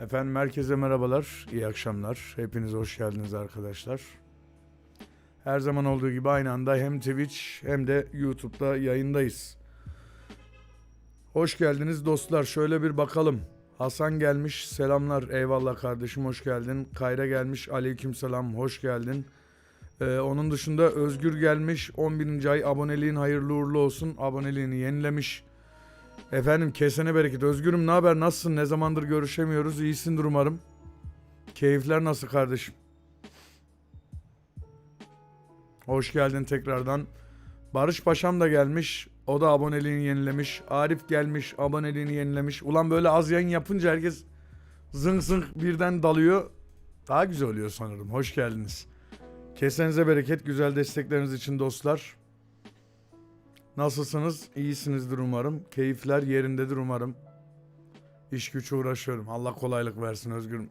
Efendim herkese merhabalar, iyi akşamlar. Hepiniz hoş geldiniz arkadaşlar. Her zaman olduğu gibi aynı anda hem Twitch hem de YouTube'da yayındayız. Hoş geldiniz dostlar. Şöyle bir bakalım. Hasan gelmiş. Selamlar. Eyvallah kardeşim hoş geldin. Kayra gelmiş. Aleykümselam. Hoş geldin. Ee, onun dışında Özgür gelmiş. 11. ay aboneliğin hayırlı uğurlu olsun. Aboneliğini yenilemiş. Efendim kesene bereket. Özgürüm ne haber? Nasılsın? Ne zamandır görüşemiyoruz? İyisindir umarım. Keyifler nasıl kardeşim? Hoş geldin tekrardan. Barış Paşam da gelmiş. O da aboneliğini yenilemiş. Arif gelmiş. Aboneliğini yenilemiş. Ulan böyle az yayın yapınca herkes zınk zınk birden dalıyor. Daha güzel oluyor sanırım. Hoş geldiniz. Kesenize bereket. Güzel destekleriniz için dostlar. Nasılsınız? İyisinizdir umarım. Keyifler yerindedir umarım. İş güç uğraşıyorum. Allah kolaylık versin Özgürüm.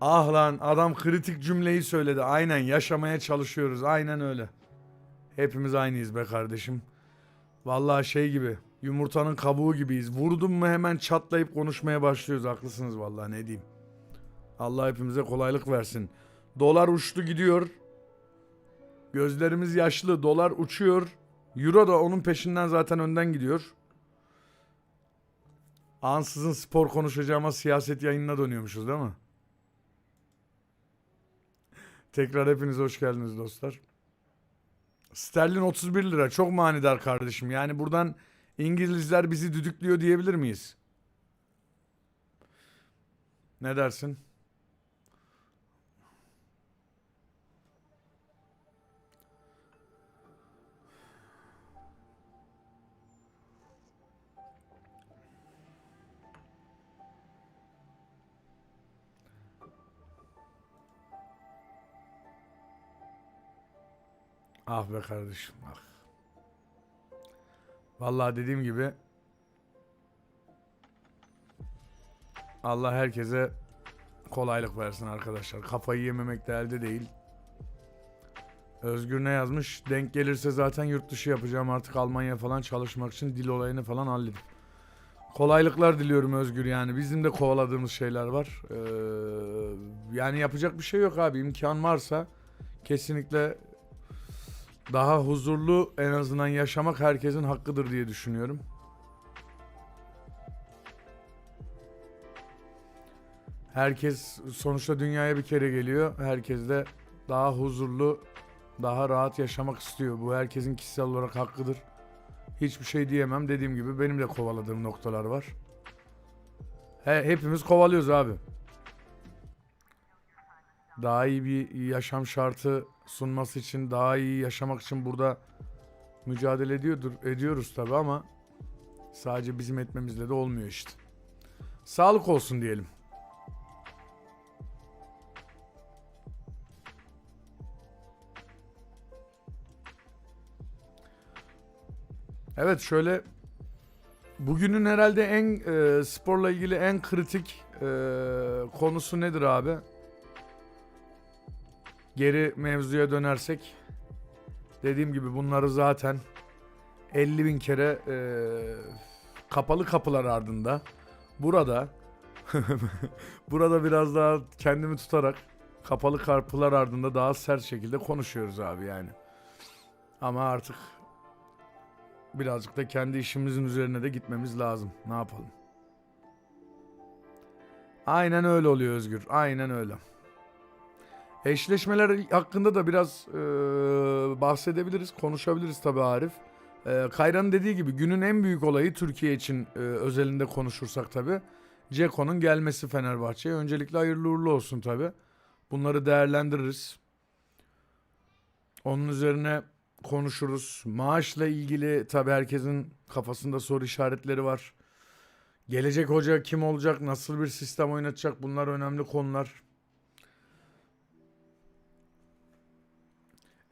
Ah lan adam kritik cümleyi söyledi. Aynen yaşamaya çalışıyoruz. Aynen öyle. Hepimiz aynıyız be kardeşim. Vallahi şey gibi. Yumurtanın kabuğu gibiyiz. Vurdum mu hemen çatlayıp konuşmaya başlıyoruz. Haklısınız vallahi ne diyeyim. Allah hepimize kolaylık versin. Dolar uçtu gidiyor. Gözlerimiz yaşlı. Dolar uçuyor. Euro da onun peşinden zaten önden gidiyor. Ansızın spor konuşacağıma siyaset yayınına dönüyormuşuz değil mi? Tekrar hepiniz hoş geldiniz dostlar. Sterlin 31 lira. Çok manidar kardeşim. Yani buradan İngilizler bizi düdüklüyor diyebilir miyiz? Ne dersin? Ah be kardeşim ah. Vallahi dediğim gibi Allah herkese kolaylık versin arkadaşlar. Kafayı yememek de elde değil. Özgür ne yazmış? Denk gelirse zaten yurt dışı yapacağım artık Almanya falan çalışmak için dil olayını falan halledip. Kolaylıklar diliyorum Özgür yani. Bizim de kovaladığımız şeyler var. Ee, yani yapacak bir şey yok abi. İmkan varsa kesinlikle daha huzurlu en azından yaşamak herkesin hakkıdır diye düşünüyorum. Herkes sonuçta dünyaya bir kere geliyor. Herkes de daha huzurlu, daha rahat yaşamak istiyor. Bu herkesin kişisel olarak hakkıdır. Hiçbir şey diyemem. Dediğim gibi benim de kovaladığım noktalar var. He, hepimiz kovalıyoruz abi. Daha iyi bir yaşam şartı sunması için, daha iyi yaşamak için burada mücadele ediyordur, ediyoruz tabi ama sadece bizim etmemizle de olmuyor işte. Sağlık olsun diyelim. Evet şöyle bugünün herhalde en e, sporla ilgili en kritik e, konusu nedir abi? Geri mevzuya dönersek dediğim gibi bunları zaten 50 bin kere e, kapalı kapılar ardında burada burada biraz daha kendimi tutarak kapalı kapılar ardında daha sert şekilde konuşuyoruz abi yani. Ama artık birazcık da kendi işimizin üzerine de gitmemiz lazım. Ne yapalım? Aynen öyle oluyor Özgür. Aynen öyle. Eşleşmeler hakkında da biraz e, bahsedebiliriz, konuşabiliriz tabii Arif. E, Kayra'nın dediği gibi günün en büyük olayı Türkiye için e, özelinde konuşursak tabii. Ceko'nun gelmesi Fenerbahçe'ye. Öncelikle hayırlı uğurlu olsun tabii. Bunları değerlendiririz. Onun üzerine konuşuruz. Maaşla ilgili tabii herkesin kafasında soru işaretleri var. Gelecek hoca kim olacak, nasıl bir sistem oynatacak bunlar önemli konular.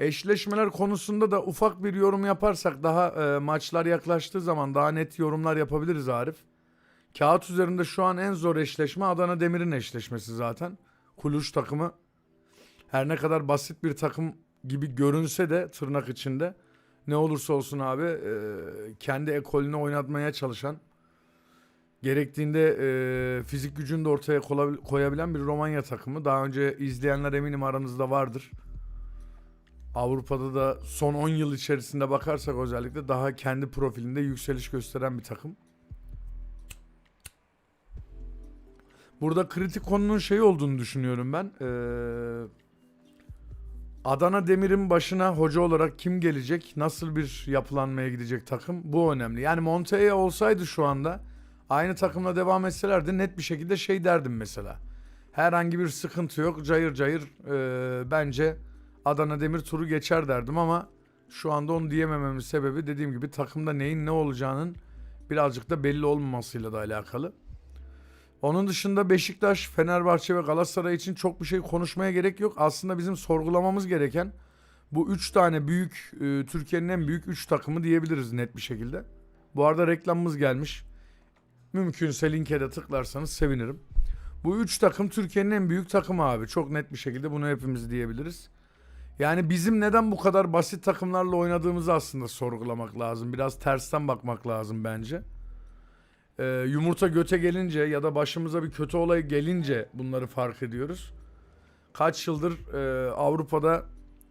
Eşleşmeler konusunda da ufak bir yorum yaparsak daha e, maçlar yaklaştığı zaman daha net yorumlar yapabiliriz Arif. Kağıt üzerinde şu an en zor eşleşme Adana Demir'in eşleşmesi zaten. Kuluş takımı her ne kadar basit bir takım gibi görünse de tırnak içinde ne olursa olsun abi e, kendi ekolünü oynatmaya çalışan gerektiğinde e, fizik gücünü de ortaya koyabilen bir Romanya takımı. Daha önce izleyenler eminim aranızda vardır. Avrupa'da da son 10 yıl içerisinde bakarsak özellikle daha kendi profilinde yükseliş gösteren bir takım. Burada kritik konunun şey olduğunu düşünüyorum ben. Ee, Adana Demir'in başına hoca olarak kim gelecek? Nasıl bir yapılanmaya gidecek takım? Bu önemli. Yani Montella olsaydı şu anda aynı takımla devam etselerdi net bir şekilde şey derdim mesela. Herhangi bir sıkıntı yok. Cayır cayır e, bence Adana Demir turu geçer derdim ama şu anda onu diyemememin sebebi dediğim gibi takımda neyin ne olacağının birazcık da belli olmamasıyla da alakalı. Onun dışında Beşiktaş, Fenerbahçe ve Galatasaray için çok bir şey konuşmaya gerek yok. Aslında bizim sorgulamamız gereken bu üç tane büyük, e, Türkiye'nin en büyük üç takımı diyebiliriz net bir şekilde. Bu arada reklamımız gelmiş. Mümkünse linke de tıklarsanız sevinirim. Bu üç takım Türkiye'nin en büyük takımı abi. Çok net bir şekilde bunu hepimiz diyebiliriz. Yani bizim neden bu kadar basit takımlarla oynadığımızı aslında sorgulamak lazım. Biraz tersten bakmak lazım bence. Ee, yumurta göte gelince ya da başımıza bir kötü olay gelince bunları fark ediyoruz. Kaç yıldır e, Avrupa'da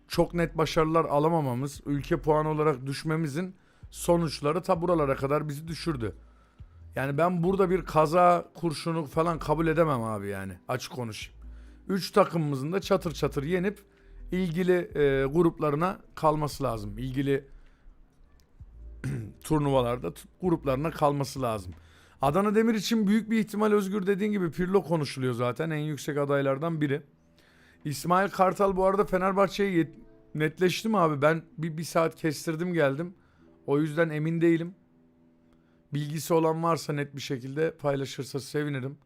çok net başarılar alamamamız, ülke puanı olarak düşmemizin sonuçları ta buralara kadar bizi düşürdü. Yani ben burada bir kaza kurşunu falan kabul edemem abi yani açık konuşayım. Üç takımımızın da çatır çatır yenip ilgili e, gruplarına kalması lazım. İlgili turnuvalarda gruplarına kalması lazım. Adana Demir için büyük bir ihtimal Özgür dediğin gibi Pirlo konuşuluyor zaten. En yüksek adaylardan biri. İsmail Kartal bu arada Fenerbahçe'ye netleşti mi abi? Ben bir, bir saat kestirdim geldim. O yüzden emin değilim. Bilgisi olan varsa net bir şekilde paylaşırsa sevinirim.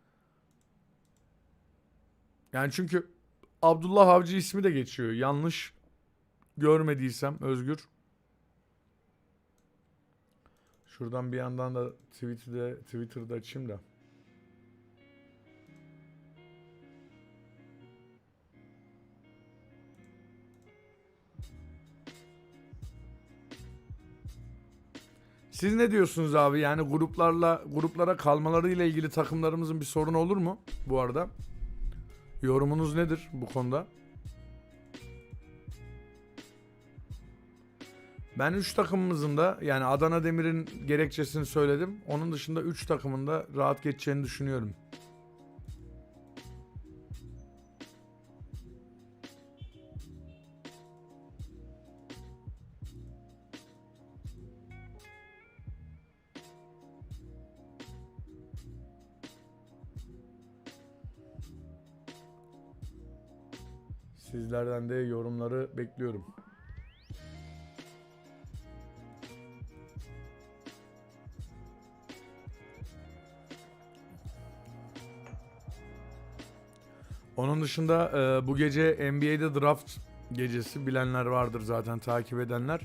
Yani çünkü Abdullah Avcı ismi de geçiyor. Yanlış görmediysem Özgür. Şuradan bir yandan da Twitter'da, Twitter'da açayım da. Siz ne diyorsunuz abi? Yani gruplarla gruplara kalmaları ile ilgili takımlarımızın bir sorunu olur mu bu arada? Yorumunuz nedir bu konuda? Ben 3 takımımızın da yani Adana Demir'in gerekçesini söyledim. Onun dışında 3 takımın da rahat geçeceğini düşünüyorum. Sizlerden de yorumları bekliyorum. Onun dışında e, bu gece NBA'de draft gecesi bilenler vardır zaten takip edenler.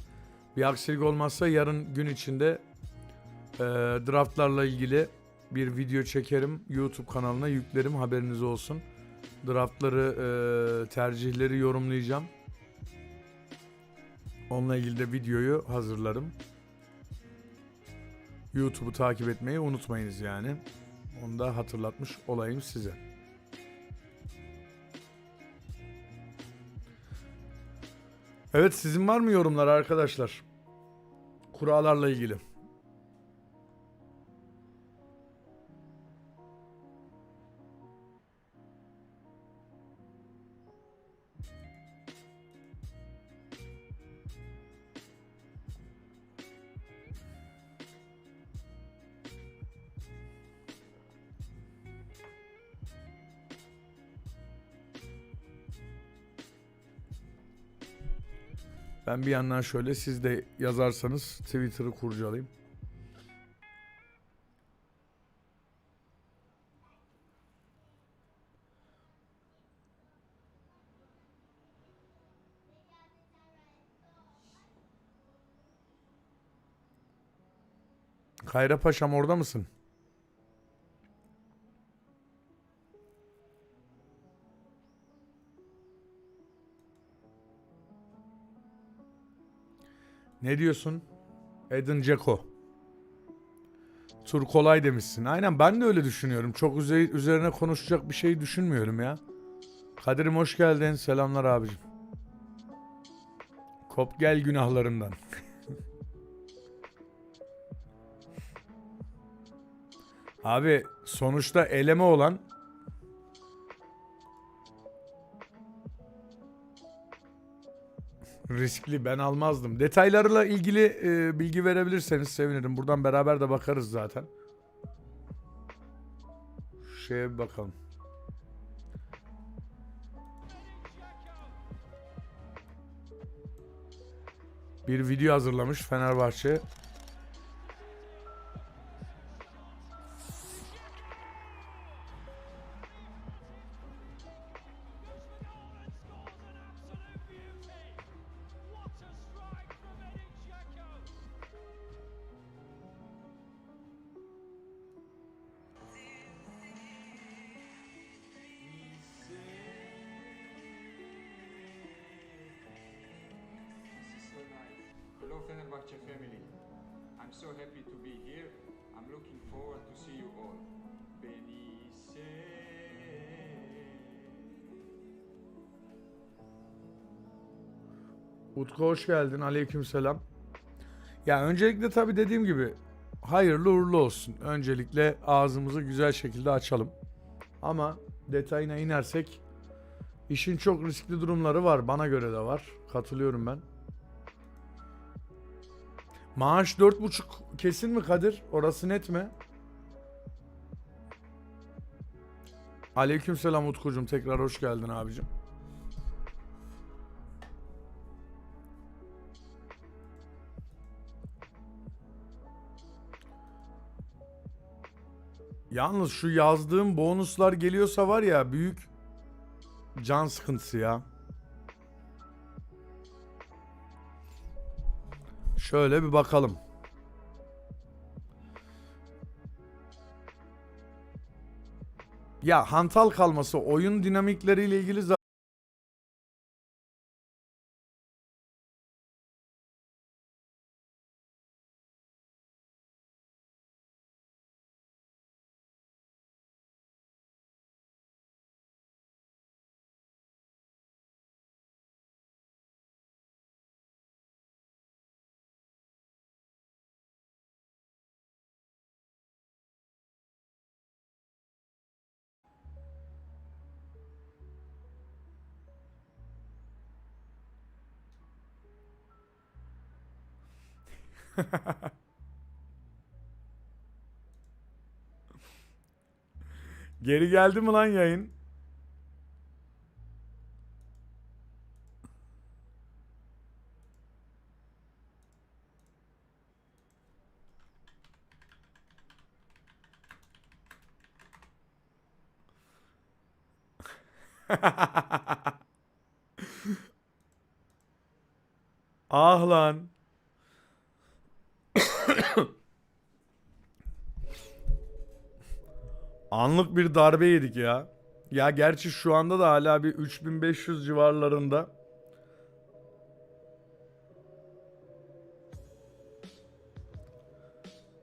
Bir aksilik olmazsa yarın gün içinde e, draftlarla ilgili bir video çekerim. YouTube kanalına yüklerim haberiniz olsun. Draftları, e, tercihleri yorumlayacağım. Onunla ilgili de videoyu hazırlarım. YouTube'u takip etmeyi unutmayınız yani. Onu da hatırlatmış olayım size. Evet sizin var mı yorumlar arkadaşlar? Kurallarla ilgili. Ben bir yandan şöyle siz de yazarsanız Twitter'ı kurcalayayım. Kayra Paşam orada mısın? Ne diyorsun? Edin Dzeko. Tur kolay demişsin. Aynen ben de öyle düşünüyorum. Çok üze- üzerine konuşacak bir şey düşünmüyorum ya. Kadir'im hoş geldin. Selamlar abicim. Kop gel günahlarından. Abi sonuçta eleme olan riskli ben almazdım. Detaylarla ilgili e, bilgi verebilirseniz sevinirim. Buradan beraber de bakarız zaten. Şeye bir bakalım. Bir video hazırlamış Fenerbahçe. Utku hoş geldin. Aleykümselam. Ya öncelikle tabii dediğim gibi hayırlı uğurlu olsun. Öncelikle ağzımızı güzel şekilde açalım. Ama detayına inersek işin çok riskli durumları var. Bana göre de var. Katılıyorum ben. Maaş 4,5 kesin mi Kadir? Orası net mi? Aleykümselam Utkucuğum. Tekrar hoş geldin abicim. Yalnız şu yazdığım bonuslar geliyorsa var ya büyük can sıkıntısı ya. Şöyle bir bakalım. Ya hantal kalması oyun dinamikleriyle ilgili Geri geldi mi lan yayın? ah lan. Anlık bir darbe yedik ya. Ya gerçi şu anda da hala bir 3500 civarlarında.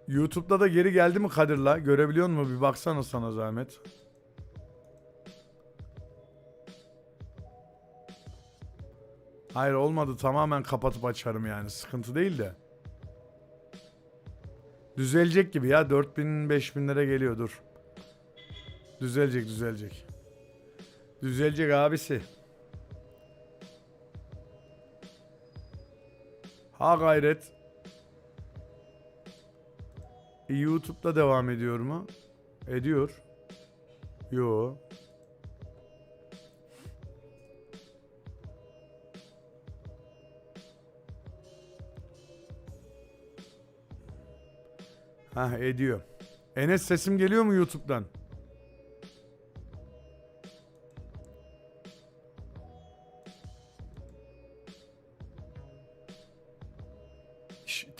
YouTube'da da geri geldi mi Kadir'la? Görebiliyor musun? Bir baksana sana zahmet. Hayır olmadı. Tamamen kapatıp açarım yani. Sıkıntı değil de. Düzelecek gibi ya. 4000 5000'lere geliyor dur. Düzelecek düzelecek. Düzelecek abisi. Ha gayret. E, YouTube'da devam ediyor mu? Ediyor. Yo. Ha ediyor. Enes sesim geliyor mu YouTube'dan?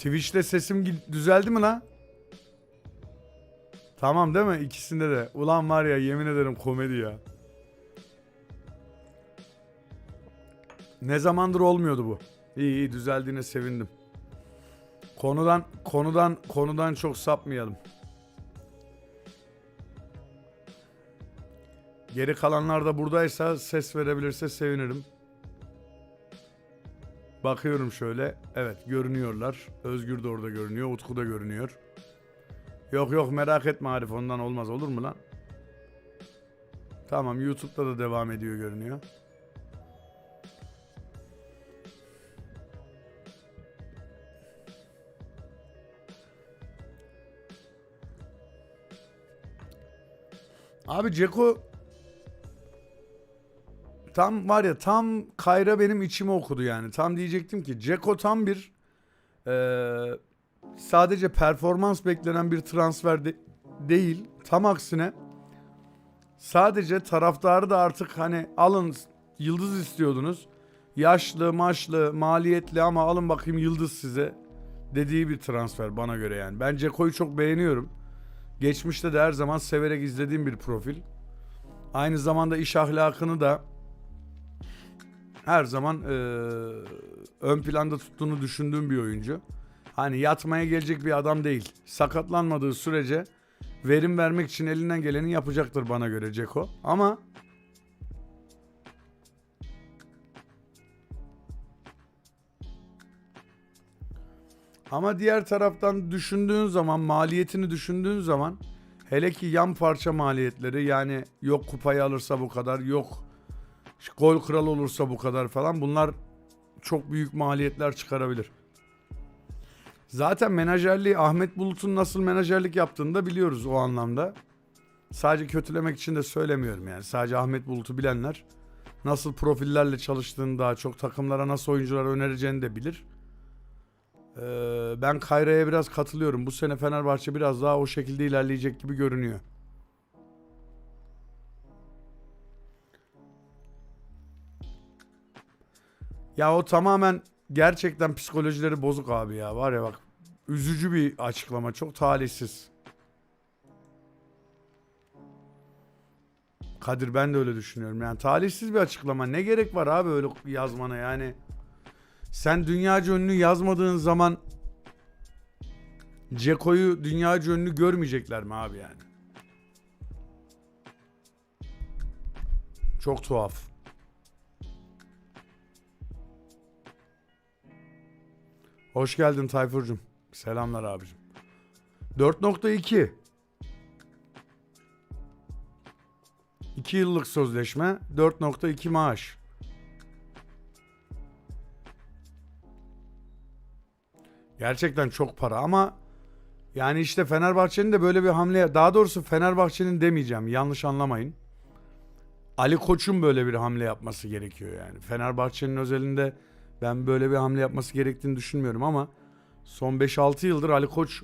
Twitch'te sesim düzeldi mi lan? Tamam değil mi? İkisinde de. Ulan var ya yemin ederim komedi ya. Ne zamandır olmuyordu bu. İyi iyi düzeldiğine sevindim. Konudan konudan konudan çok sapmayalım. Geri kalanlar da buradaysa ses verebilirse sevinirim. Bakıyorum şöyle. Evet görünüyorlar. Özgür de orada görünüyor. Utku da görünüyor. Yok yok merak etme Arif ondan olmaz olur mu lan? Tamam YouTube'da da devam ediyor görünüyor. Abi Ceko tam var ya tam Kayra benim içimi okudu yani. Tam diyecektim ki Ceko tam bir eee, sadece performans beklenen bir transfer de- değil. Tam aksine sadece taraftarı da artık hani alın yıldız istiyordunuz. Yaşlı, maçlı, maliyetli ama alın bakayım yıldız size dediği bir transfer bana göre yani. Ben Ceko'yu çok beğeniyorum. Geçmişte de her zaman severek izlediğim bir profil. Aynı zamanda iş ahlakını da her zaman eee, ön planda tuttuğunu düşündüğüm bir oyuncu. Hani yatmaya gelecek bir adam değil. Sakatlanmadığı sürece verim vermek için elinden geleni yapacaktır bana göre Ceko. Ama Ama diğer taraftan düşündüğün zaman, maliyetini düşündüğün zaman hele ki yan parça maliyetleri yani yok kupayı alırsa bu kadar, yok gol kralı olursa bu kadar falan bunlar çok büyük maliyetler çıkarabilir. Zaten menajerliği Ahmet Bulut'un nasıl menajerlik yaptığını da biliyoruz o anlamda. Sadece kötülemek için de söylemiyorum yani. Sadece Ahmet Bulut'u bilenler nasıl profillerle çalıştığını daha çok takımlara nasıl oyuncular önereceğini de bilir. Ee, ben Kayra'ya biraz katılıyorum. Bu sene Fenerbahçe biraz daha o şekilde ilerleyecek gibi görünüyor. Ya o tamamen gerçekten psikolojileri bozuk abi ya. Var ya bak üzücü bir açıklama. Çok talihsiz. Kadir ben de öyle düşünüyorum. Yani talihsiz bir açıklama. Ne gerek var abi öyle yazmana yani. Sen dünyaca ünlü yazmadığın zaman Ceko'yu dünyaca ünlü görmeyecekler mi abi yani? Çok tuhaf. Hoş geldin Tayfur'cum. Selamlar abicim. 4.2 2 yıllık sözleşme 4.2 maaş. Gerçekten çok para ama yani işte Fenerbahçe'nin de böyle bir hamle daha doğrusu Fenerbahçe'nin demeyeceğim yanlış anlamayın. Ali Koç'un böyle bir hamle yapması gerekiyor yani. Fenerbahçe'nin özelinde ben böyle bir hamle yapması gerektiğini düşünmüyorum ama son 5-6 yıldır Ali Koç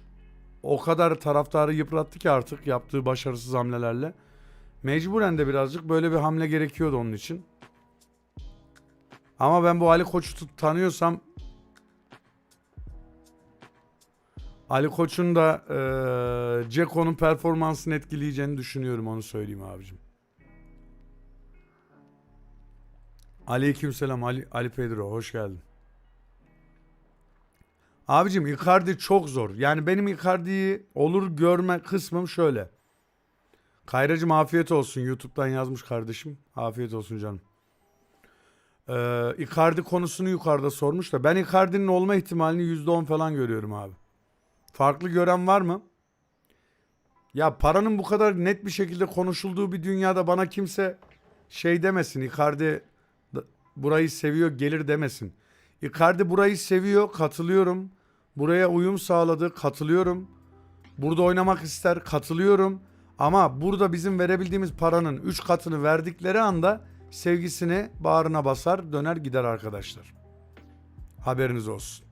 o kadar taraftarı yıprattı ki artık yaptığı başarısız hamlelerle. Mecburen de birazcık böyle bir hamle gerekiyordu onun için. Ama ben bu Ali Koç'u tanıyorsam Ali Koç'un da eee Ceko'nun performansını etkileyeceğini düşünüyorum onu söyleyeyim abicim. Aleykümselam Ali, Ali Pedro hoş geldin. Abicim Icardi çok zor. Yani benim Icardi'yi olur görme kısmım şöyle. Kayracım afiyet olsun. YouTube'dan yazmış kardeşim. Afiyet olsun canım. Ee, Icardi konusunu yukarıda sormuş da ben Icardi'nin olma ihtimalini %10 falan görüyorum abi. Farklı gören var mı? Ya paranın bu kadar net bir şekilde konuşulduğu bir dünyada bana kimse şey demesin. Icardi burayı seviyor gelir demesin. Icardi burayı seviyor katılıyorum. Buraya uyum sağladı katılıyorum. Burada oynamak ister katılıyorum. Ama burada bizim verebildiğimiz paranın 3 katını verdikleri anda sevgisini bağrına basar döner gider arkadaşlar. Haberiniz olsun.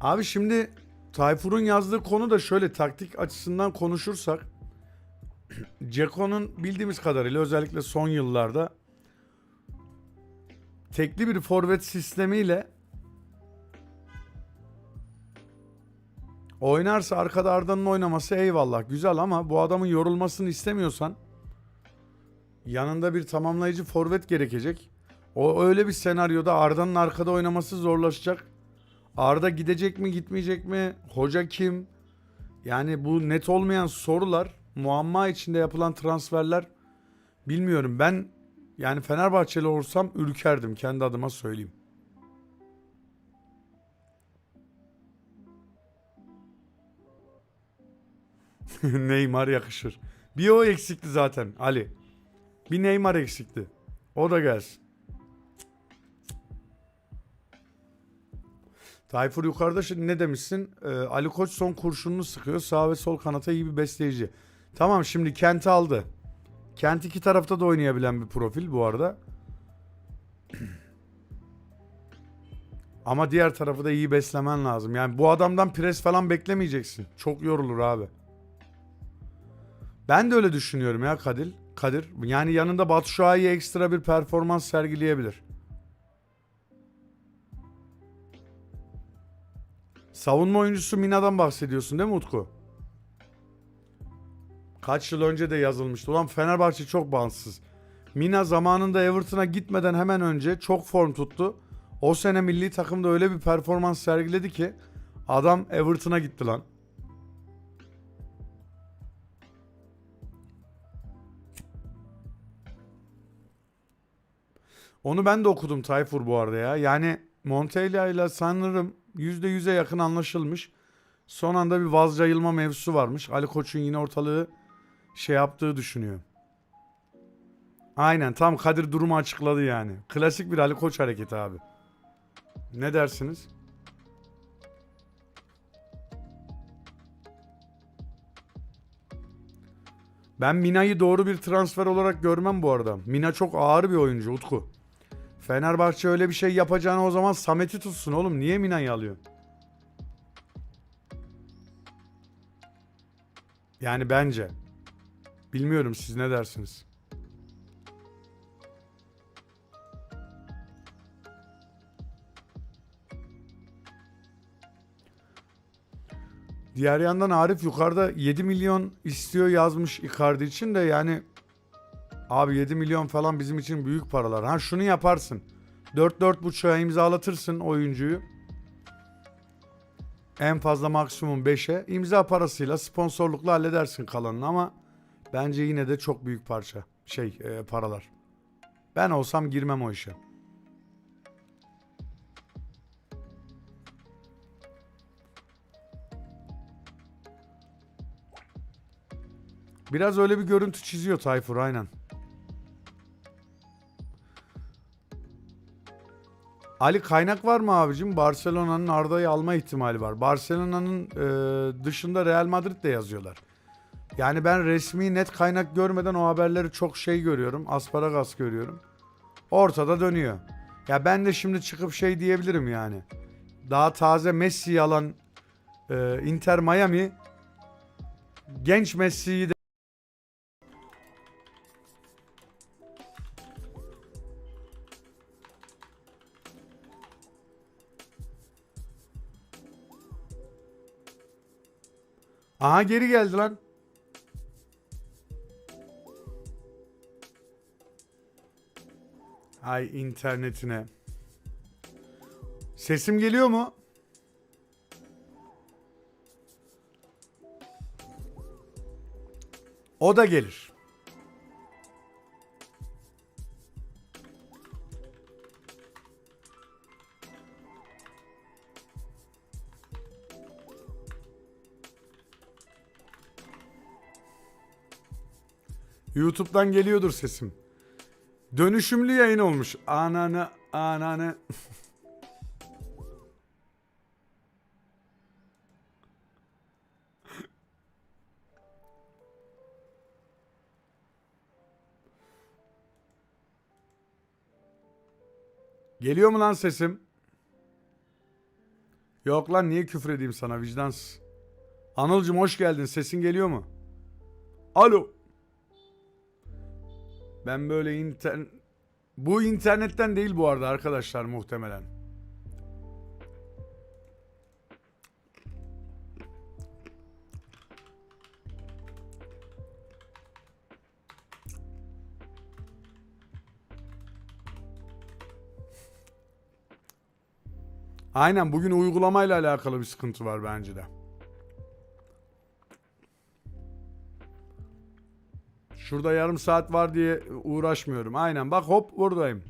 Abi şimdi Tayfur'un yazdığı konu da şöyle taktik açısından konuşursak Ceko'nun bildiğimiz kadarıyla özellikle son yıllarda tekli bir forvet sistemiyle oynarsa arkada Arda'nın oynaması eyvallah güzel ama bu adamın yorulmasını istemiyorsan yanında bir tamamlayıcı forvet gerekecek. O öyle bir senaryoda Arda'nın arkada oynaması zorlaşacak. Arda gidecek mi gitmeyecek mi? Hoca kim? Yani bu net olmayan sorular, muamma içinde yapılan transferler bilmiyorum. Ben yani Fenerbahçeli olsam ürkerdim kendi adıma söyleyeyim. Neymar yakışır. Bir o eksikti zaten Ali. Bir Neymar eksikti. O da gelsin. Tayfur yukarıda şimdi ne demişsin? Ee, Ali Koç son kurşununu sıkıyor. Sağ ve sol kanata iyi bir besleyici. Tamam şimdi Kent'i aldı. Kent iki tarafta da oynayabilen bir profil bu arada. Ama diğer tarafı da iyi beslemen lazım. Yani bu adamdan pres falan beklemeyeceksin. Çok yorulur abi. Ben de öyle düşünüyorum ya Kadir. Kadir. Yani yanında Batu Şua'yı ekstra bir performans sergileyebilir. Savunma oyuncusu Mina'dan bahsediyorsun değil mi Utku? Kaç yıl önce de yazılmıştı. Ulan Fenerbahçe çok bağımsız. Mina zamanında Everton'a gitmeden hemen önce çok form tuttu. O sene milli takımda öyle bir performans sergiledi ki adam Everton'a gitti lan. Onu ben de okudum Tayfur bu arada ya. Yani Montella ile sanırım %100'e yakın anlaşılmış. Son anda bir vaz yayılma mevzusu varmış. Ali Koç'un yine ortalığı şey yaptığı düşünüyor. Aynen tam Kadir durumu açıkladı yani. Klasik bir Ali Koç hareketi abi. Ne dersiniz? Ben Mina'yı doğru bir transfer olarak görmem bu arada. Mina çok ağır bir oyuncu Utku. Fenerbahçe öyle bir şey yapacağını o zaman Samet'i tutsun oğlum. Niye Mina'yı alıyor? Yani bence. Bilmiyorum siz ne dersiniz? Diğer yandan Arif yukarıda 7 milyon istiyor yazmış Icardi için de yani abi 7 milyon falan bizim için büyük paralar. Ha şunu yaparsın. 4-4.5'a imzalatırsın oyuncuyu. En fazla maksimum 5'e imza parasıyla sponsorlukla halledersin kalanını ama bence yine de çok büyük parça şey e, paralar. Ben olsam girmem o işe. Biraz öyle bir görüntü çiziyor Tayfur aynen. Ali kaynak var mı abicim? Barcelona'nın Arda'yı alma ihtimali var. Barcelona'nın e, dışında Real Madrid de yazıyorlar. Yani ben resmi net kaynak görmeden o haberleri çok şey görüyorum. Asparagas görüyorum. Ortada dönüyor. Ya ben de şimdi çıkıp şey diyebilirim yani. Daha taze Messi'yi alan e, Inter Miami genç Messi'yi de Aha geri geldi lan. Ay internetine. Sesim geliyor mu? O da gelir. YouTube'dan geliyordur sesim. Dönüşümlü yayın olmuş. Ananı ananı. Geliyor mu lan sesim? Yok lan niye küfür edeyim sana vicdansız. Anılcım hoş geldin. Sesin geliyor mu? Alo. Ben böyle inter... Bu internetten değil bu arada arkadaşlar muhtemelen. Aynen bugün uygulamayla alakalı bir sıkıntı var bence de. Şurada yarım saat var diye uğraşmıyorum. Aynen bak hop buradayım.